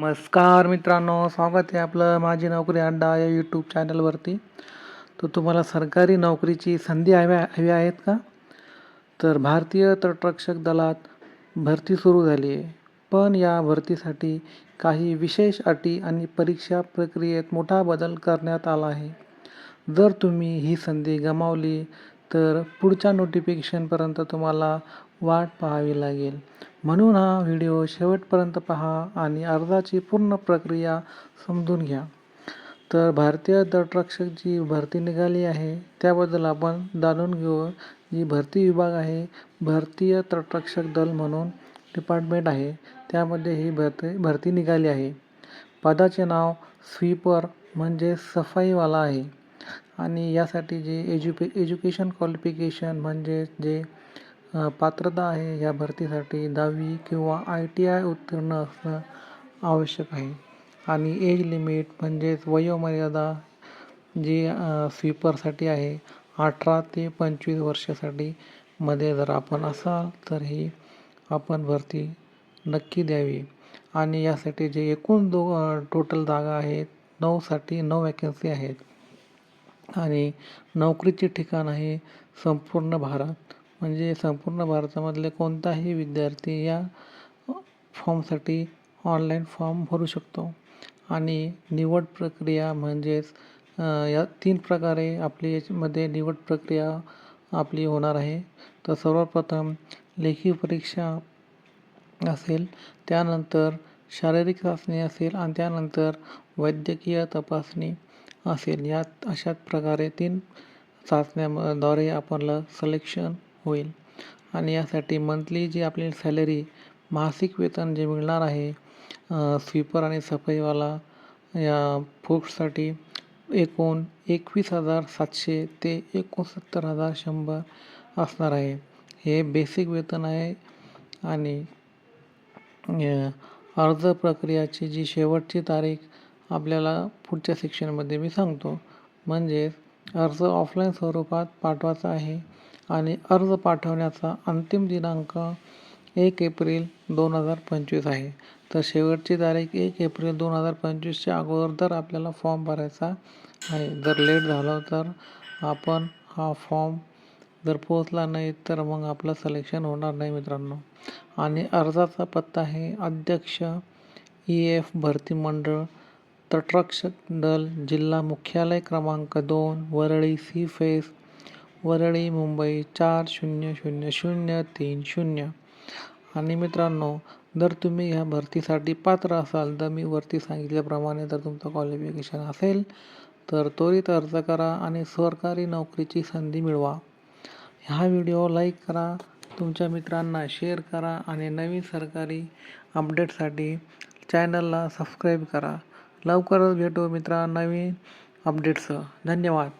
नमस्कार मित्रांनो स्वागत आहे आपलं माझी नोकरी अड्डा या यूट्यूब चॅनलवरती तर तुम्हाला सरकारी नोकरीची संधी हव्या हवी आहेत का? तर भारतीय तटरक्षक दलात भरती सुरू झाली आहे. पण या भरतीसाठी काही विशेष अटी आणि परीक्षा प्रक्रियेत मोठा बदल करण्यात आला आहे. जर तुम्ही ही संधी गमावली तर पुढच्या नोटिफिकेशनपर्यंत तुम्हाला वाट पाहावी लागेल. म्हणून हा व्हिडिओ शेवटपर्यंत पहा आणि अर्जाची पूर्ण प्रक्रिया समजून घ्या. तर भारतीय तटरक्षक जी भरती निघाली आहे. त्याबद्दल आपण जाणून घेऊ. जी भरती विभाग आहे भारतीय तटरक्षक दल म्हणून डिपार्टमेंट आहे. त्यामध्ये ही भरती भरती निघाली आहे. पदाचे नाव स्वीपर म्हणजे सफाईवाला आहे. आणि यासाठी जे एज्युपे एज्युकेशन क्वालिफिकेशन म्हणजे जे पात्रता आहे या भरतीसाठी दहावी किंवा आय टी आय उत्तीर्ण असणं आवश्यक आहे. आणि एज लिमिट म्हणजेच वयोमर्यादा जी स्वीपरसाठी आहे अठरा ते पंचवीस वर्षासाठी मध्ये जर आपण असाल तर ही आपण भरती नक्की द्यावी. आणि यासाठी जे एकूण दो टोटल जागा आहेत नऊसाठी नऊ वॅकन्सी आहेत. आणि नोकरीचे ठिकाण आहे संपूर्ण भारत. म्हणजे संपूर्ण भारतामधले कोणताही विद्यार्थी या फॉर्मसाठी ऑनलाईन फॉर्म भरू शकतो. आणि निवड प्रक्रिया म्हणजेच या तीन प्रकारे आपली याच्यामध्ये निवड प्रक्रिया आपली होणार आहे. तर सर्वप्रथम लेखी परीक्षा असेल त्यानंतर शारीरिक चाचणी असेल आणि त्यानंतर वैद्यकीय तपासणी. असेल. यात अशाच प्रकारे तीन चाचण्याद्वारे आपल्याला सिलेक्शन होईल. आणि यासाठी मंथली जी आपली सॅलरी मासिक वेतन जे मिळणार आहे स्वीपर आणि सफाईवाला या पोस्टसाठी एकूण एकवीस हजार सातशे ते एकोणसत्तर हजार शंभर असणार आहे. हे बेसिक वेतन आहे आणि अर्ज प्रक्रियाची जी शेवटची तारीख आपल्याला पुढच्या सेक्शनमध्ये मी सांगतो. म्हणजेच अर्ज ऑफलाईन स्वरूपात पाठवायचा आहे आणि अर्ज पाठवण्याचा अंतिम दिनांक एक एप्रिल दोन हजार पंचवीस आहे. तर शेवटची तारीख एक एप्रिल दोन हजार पंचवीसच्या अगोदर तर आपल्याला फॉर्म भरायचा आहे जर लेट झालं तर आपण हा फॉर्म जर पोहोचला नाही तर मग आपलं सिलेक्शन होणार नाही मित्रांनो. आणि अर्जाचा पत्ता आहे अध्यक्ष ई एफ भरती मंडळ तटरक्षक दल जिल्हा मुख्यालय क्रमांक दोन वरळी सी फेस वरळी मुंबई चार शून्य शून्य शून्य तीन शून्य. आणि मित्रांनो जर तुम्ही ह्या भरतीसाठी पात्र असाल तर मी वरती सांगितल्याप्रमाणे जर तुमचं क्वालिफिकेशन असेल तर त्वरित अर्ज करा आणि सरकारी नोकरीची संधी मिळवा. हा व्हिडिओ लाईक करा तुमच्या मित्रांना शेअर करा आणि नवीन सरकारी अपडेटसाठी चॅनलला सबस्क्राईब करा. लवकरच भेटू मित्रा नवीन अपडेटसह धन्यवाद.